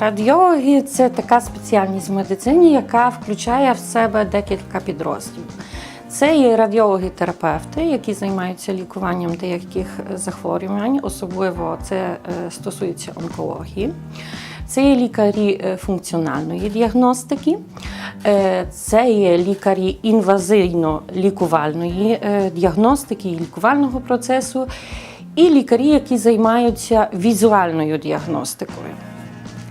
Радіологи це така спеціальність в медицині, яка включає в себе декілька підрозділів. Це є радіологи-терапевти, які займаються лікуванням деяких захворювань, особливо це е, стосується онкології. Це є лікарі е, функціональної діагностики, е, це є лікарі інвазивно-лікувальної діагностики і лікувального процесу, і лікарі, які займаються візуальною діагностикою.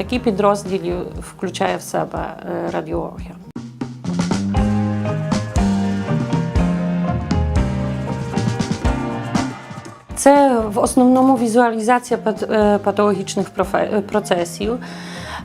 Такі підрозділі включає в себе е, радіологія. Це в основному візуалізація пат- е, патологічних е, процесів.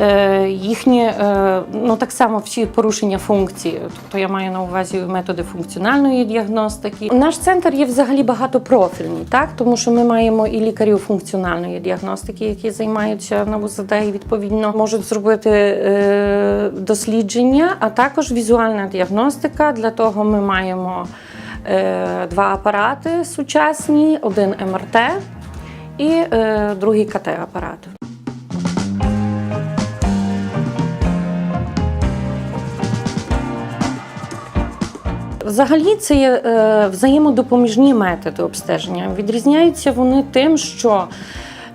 Е, Їхні е, ну так само всі порушення функцій, тобто я маю на увазі методи функціональної діагностики. Наш центр є взагалі багатопрофільний, так тому що ми маємо і лікарів функціональної діагностики, які займаються на УЗД і відповідно можуть зробити е, дослідження, а також візуальна діагностика. Для того ми маємо два апарати сучасні: один МРТ і другий КТ-апарат. Взагалі, це є е, взаємодопоміжні методи обстеження. Відрізняються вони тим, що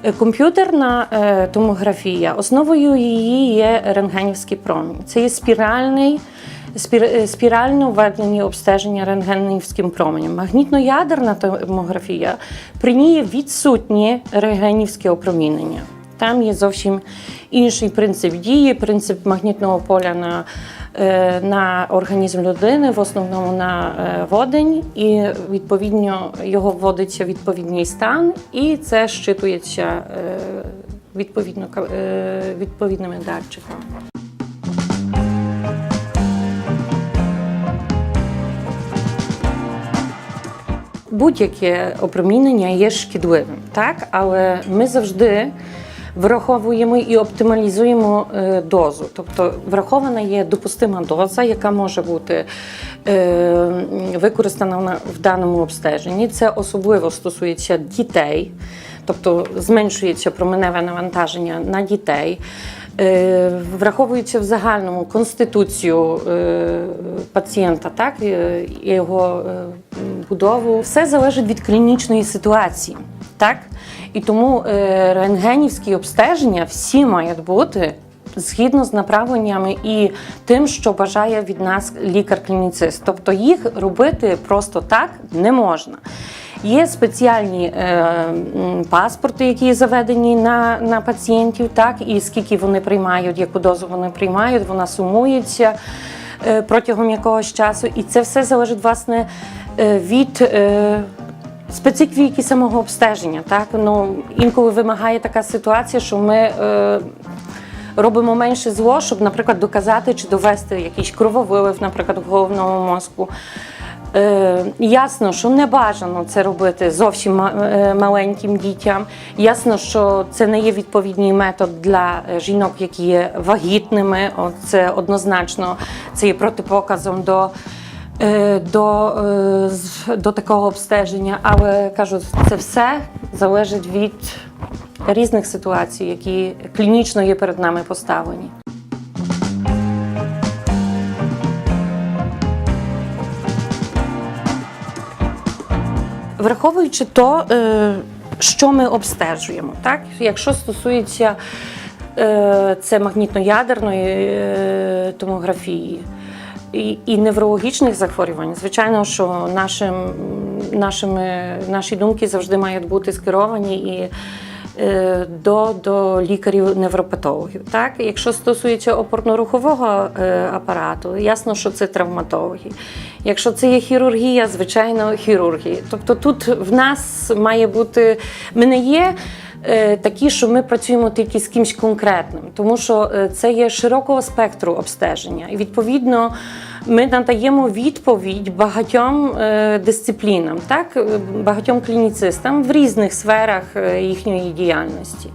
е, комп'ютерна е, томографія, основою її є рентгенівський промінь. Це є спіральний. спір- Спірально введені обстеження рентгенівським променем. Магнітно-ядерна томографія при ній відсутнє рентгенівське опромінення. Там є зовсім інший принцип дії, принцип магнітного поля на, на організм людини, в основному на е, водень, і відповідно його вводиться відповідний стан, і це щитується е, відповідно е, відповідними датчиками. Будь-яке опромінення є шкідливим, так? але ми завжди враховуємо і оптималізуємо е, дозу. Тобто врахована є допустима доза, яка може бути е, використана в даному обстеженні. Це особливо стосується дітей, тобто зменшується променеве навантаження на дітей. Е, Враховується в загальному конституцію пацієнта, так його будову. Все залежить від клінічної ситуації, так і тому е, рентгенівські обстеження всі мають бути. Згідно з направленнями і тим, що бажає від нас лікар-клініцист. Тобто їх робити просто так не можна. Є спеціальні е, паспорти, які заведені на, на пацієнтів, так, і скільки вони приймають, яку дозу вони приймають, вона сумується е, протягом якогось часу. І це все залежить власне е, від. Е, Специфіки самого обстеження, так ну інколи вимагає така ситуація, що ми е, робимо менше зло, щоб, наприклад, доказати чи довести якийсь крововилив, наприклад, в головному мозку. Е, ясно, що не бажано це робити зовсім е, маленьким дітям. Ясно, що це не є відповідний метод для жінок, які є вагітними. Це однозначно це є протипоказом до, до, е, до такого обстеження. Але кажу, це все залежить від різних ситуацій, які клінічно є перед нами поставлені. Враховуючи то, е, що ми обстежуємо, так? якщо стосується е, це магнітно-ядерної е, томографії і, і неврологічних захворювань, звичайно, що нашим, нашими, наші думки завжди мають бути скеровані і е, до, до лікарів-невропатологів. Так? Якщо стосується опорно-рухового е, апарату, ясно, що це травматологи. Якщо це є хірургія, звичайно, хірургії. Тобто тут в нас має бути, ми не є. Е, Такі, що ми працюємо тільки з кимсь конкретним, тому що е, це є широкого спектру обстеження, і відповідно ми надаємо відповідь багатьом е, дисциплінам, так багатьом клініцистам в різних сферах їхньої діяльності.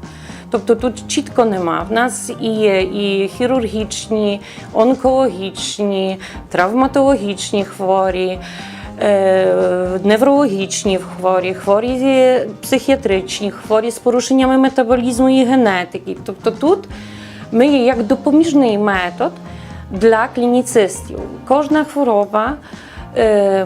Тобто тут чітко нема. В нас і є і хірургічні, онкологічні, травматологічні хворі. Е, Неврологічні хворі, хворі психіатричні, хворі з порушеннями метаболізму і генетики. Тобто тут Ми є як допоміжний метод для клініцистів. Кожна хвороба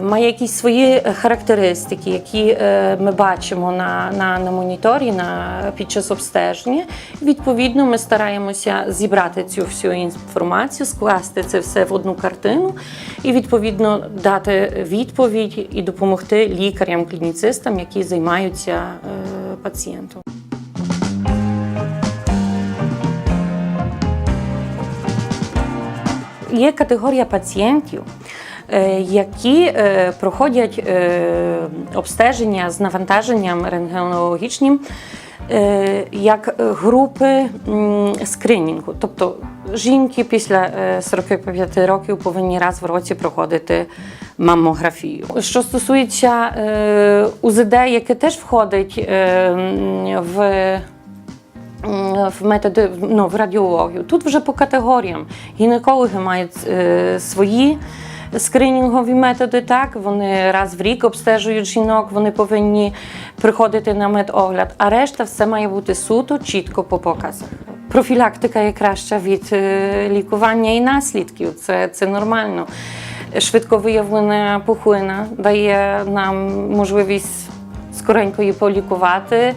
має якісь свої характеристики, які е, ми бачимо на, на, на моніторі на, під час обстеження. Відповідно, ми стараємося зібрати цю всю інформацію, скласти це все в одну картину і відповідно дати відповідь і допомогти лікарям, клініцистам, які займаються е, пацієнтом. Є категорія пацієнтів, е, які е, проходять е, обстеження з навантаженням рентгенологічним е, як е, групи скринінгу. Тобто жінки після е, 45 років повинні раз в році проходити мамографію. Що стосується е, УЗД, яке теж входить е, в в методи ну, в радіологію. Тут вже по категоріям. Гінекологи мають е, свої скринінгові методи. Так вони раз в рік обстежують жінок, вони повинні приходити на медогляд, а решта все має бути суто, чітко по показах. Профілактика є краща від е, лікування і наслідків. Це, це нормально. Швидко виявлена пухлина дає нам можливість скоренько її полікувати,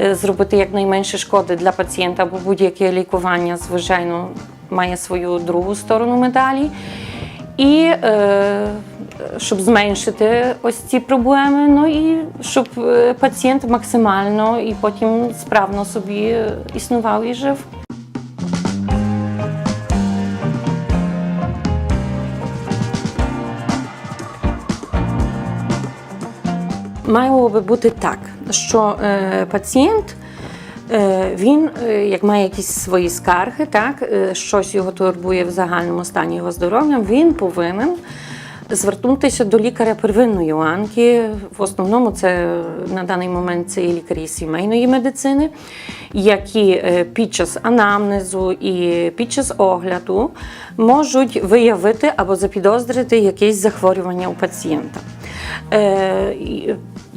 е, зробити якнайменше шкоди для пацієнта, бо будь-яке лікування, звичайно, має свою другу сторону медалі. І е, щоб зменшити ось ці проблеми, ну і щоб е, пацієнт максимально і потім справно собі існував і жив. Мало би бути так, що е, пацієнт він е, як має якісь свої скарги, так е, щось його турбує в загальному стані його здоров'я, він повинен звернутися до лікаря первинної ланки. В основному це на даний момент це і лікарі сімейної медицини, які е, під час анамнезу і під час огляду можуть виявити або запідозрити якесь захворювання у пацієнта. Е,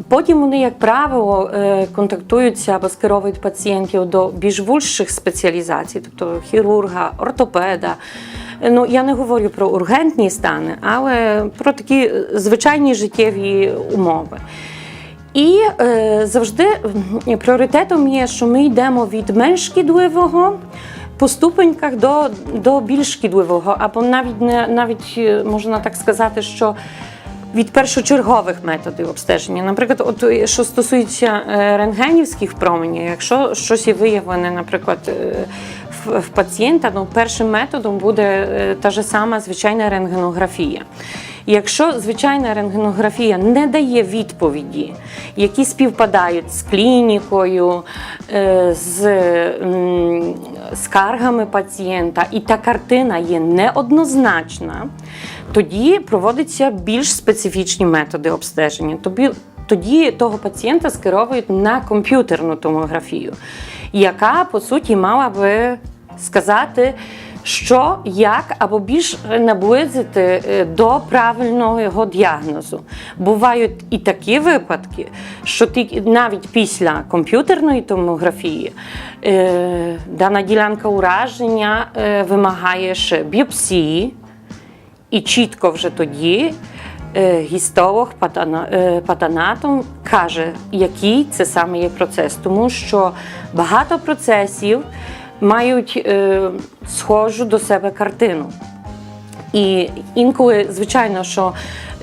Потім вони, як правило, е, контактуються або скеровують пацієнтів до більш вужчих спеціалізацій, тобто хірурга, ортопеда. Ну, я не говорю про ургентні стани, але про такі е, звичайні життєві умови. І е, завжди пріоритетом є, що ми йдемо від менш шкідливого по ступеньках до, до більш шкідливого, або навіть не навіть е, можна так сказати, що від першочергових методів обстеження. Наприклад, от е, що стосується рентгенівських променів, якщо щось є виявлене, наприклад, в, пацієнта, ну першим методом буде е, та ж сама звичайна рентгенографія. Якщо звичайна рентгенографія не дає відповіді, які співпадають з клінікою, е, з скаргами пацієнта, і та картина є неоднозначна, тоді проводяться більш специфічні методи обстеження. Тоді того пацієнта скеровують на комп'ютерну томографію, яка по суті мала би сказати, що, як або більш наблизити е, до правильного його діагнозу. Бувають і такі випадки, що ти навіть після комп'ютерної томографії е, дана ділянка ураження е, вимагає ще біопсії. І чітко вже тоді е, гістолог, е, патанатом каже, який це саме є процес, тому що багато процесів мають е, схожу до себе картину. І інколи, звичайно, що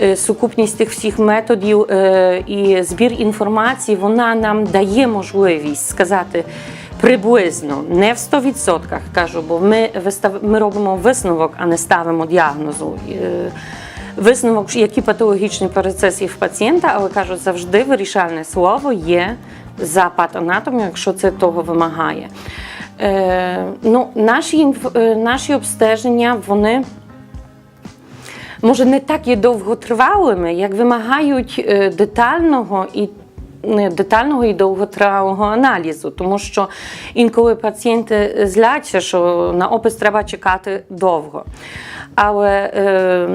е, сукупність тих всіх методів е, і збір інформації вона нам дає можливість сказати приблизно, не в 100%, кажу, бо ми, ми робимо висновок, а не ставимо діагнозу. Висновок, які патологічні процеси в пацієнта, але кажу, завжди вирішальне слово є за патанатом, якщо це того вимагає. Е, ну, наші, е, наші обстеження, вони може не так є довготривалими, як вимагають е, детального і детального і довготривалого аналізу, тому що інколи пацієнти зляться, що на опис треба чекати довго. Але Е,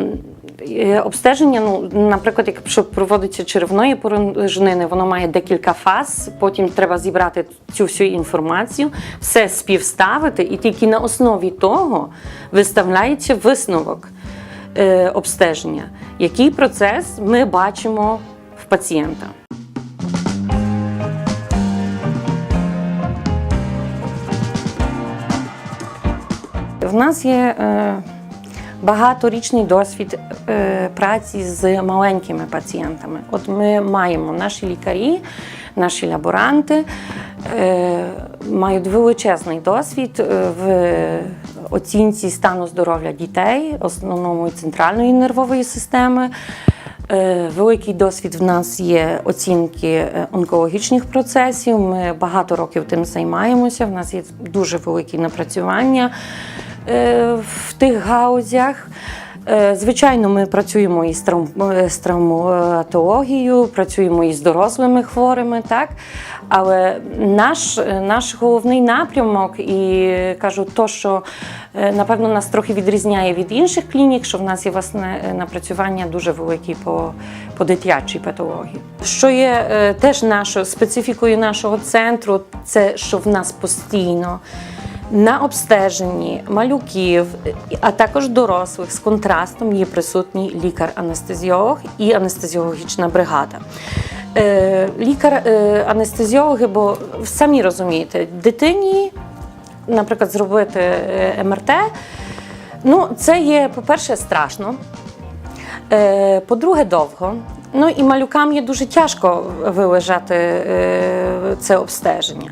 Обстеження, ну, наприклад, якщо проводиться черевної порожнини, воно має декілька фаз. Потім треба зібрати цю всю інформацію, все співставити, і тільки на основі того виставляється висновок е, обстеження, який процес ми бачимо в пацієнта. В нас є е, багаторічний досвід е, праці з маленькими пацієнтами. От ми маємо наші лікарі, наші лаборанти е, мають величезний досвід е, в оцінці стану здоров'я дітей, основному центральної нервової системи. Великий досвід в нас є оцінки онкологічних процесів. Ми багато років тим займаємося. В нас є дуже великі напрацювання в тих гаузях. Е, Звичайно, ми працюємо і з е, травматологією, працюємо і з дорослими хворими, так? Але наш, е, наш головний напрямок, і кажу, то, що е, напевно нас трохи відрізняє від інших клінік, що в нас є власне е, напрацювання дуже великі по, по дитячій патології. Що є е, теж нашою специфікою нашого центру, це що в нас постійно на обстеженні малюків, а також дорослих з контрастом є присутній лікар-анестезіолог і анестезіологічна бригада. Е, Лікар-анестезіологи, бо самі розумієте, дитині, наприклад, зробити е, МРТ, ну, це є, по-перше, страшно. Е, По-друге, довго. Ну і малюкам є дуже тяжко вилежати е, це обстеження.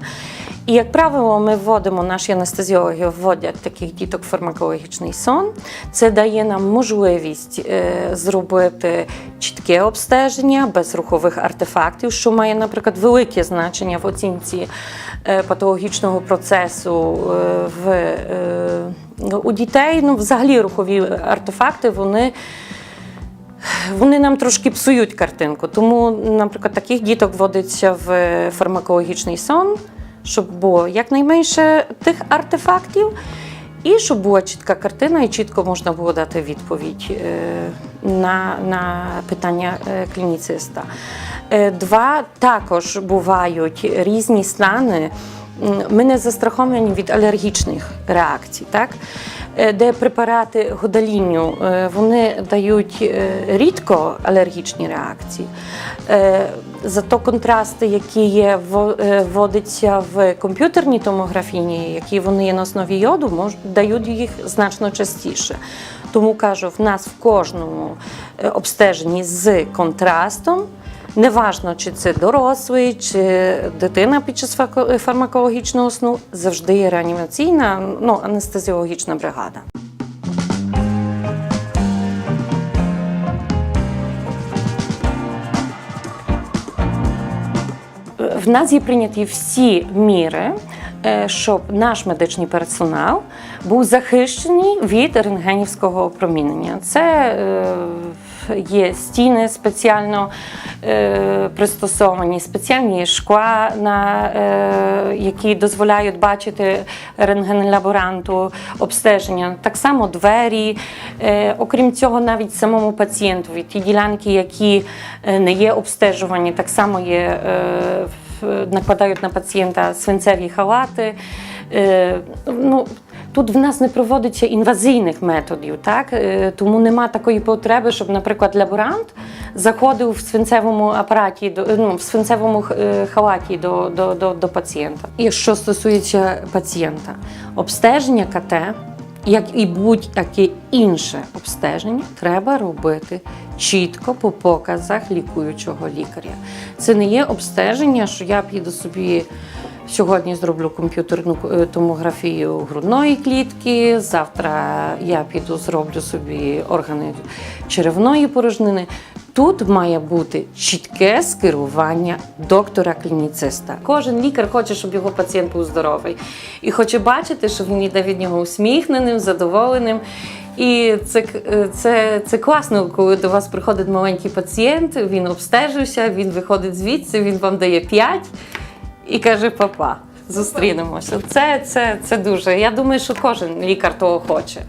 І, як правило, ми вводимо, наші анестезіологи вводять таких діток в фармакологічний сон. Це дає нам можливість е, зробити чітке обстеження без рухових артефактів, що має, наприклад, велике значення в оцінці е, патологічного процесу е, в, у дітей. Ну, взагалі, рухові артефакти вони вони нам трошки псують картинку. Тому, наприклад, таких діток вводиться в фармакологічний сон, щоб було якнайменше тих артефактів, і щоб була чітка картина, і чітко можна було дати відповідь е, на, на питання е, клініциста. Е, Два також бувають різні стани. Ми не застраховані від алергічних реакцій, так? Е, де препарати годалінню е, вони дають е, рідко алергічні реакції. Зато контрасти, які є, вводяться в комп'ютерній томографії, які вони є на основі йоду, дають їх значно частіше. Тому кажу, в нас в кожному обстеженні з контрастом Неважно, чи це дорослий, чи дитина під час фармакологічного сну, завжди є реанімаційна, ну, анестезіологічна бригада. В нас є прийняті всі міри, е, щоб наш медичний персонал був захищений від рентгенівського опромінення. Це е, є стіни спеціально е, пристосовані, спеціальні шкла, на, е, які дозволяють бачити рентгенлаборанту обстеження. Так само двері. Е, окрім цього, навіть самому пацієнтові ті ділянки, які е, не є обстежувані, так само є. Е, накладають на пацієнта свинцеві халати. Е, ну, тут в нас не проводиться інвазійних методів, так? Е, тому нема такої потреби, щоб, наприклад, лаборант заходив в свинцевому апараті, ну, в свинцевому е, халаті до, до, до, до пацієнта. І що стосується пацієнта, обстеження КТ як і будь-яке інше обстеження, треба робити чітко по показах лікуючого лікаря. Це не є обстеження, що я піду собі. Сьогодні зроблю комп'ютерну е, томографію грудної клітки. Завтра я піду зроблю собі органи черевної порожнини. Тут має бути чітке скерування доктора-клініциста. Кожен лікар хоче, щоб його пацієнт був здоровий, і хоче бачити, що він йде від нього усміхненим, задоволеним. І це, е, це, це класно, коли до вас приходить маленький пацієнт, він обстежився, він виходить звідси, він вам дає 5 і каже: папа, зустрінемося. Це, це, це дуже. Я думаю, що кожен лікар того хоче.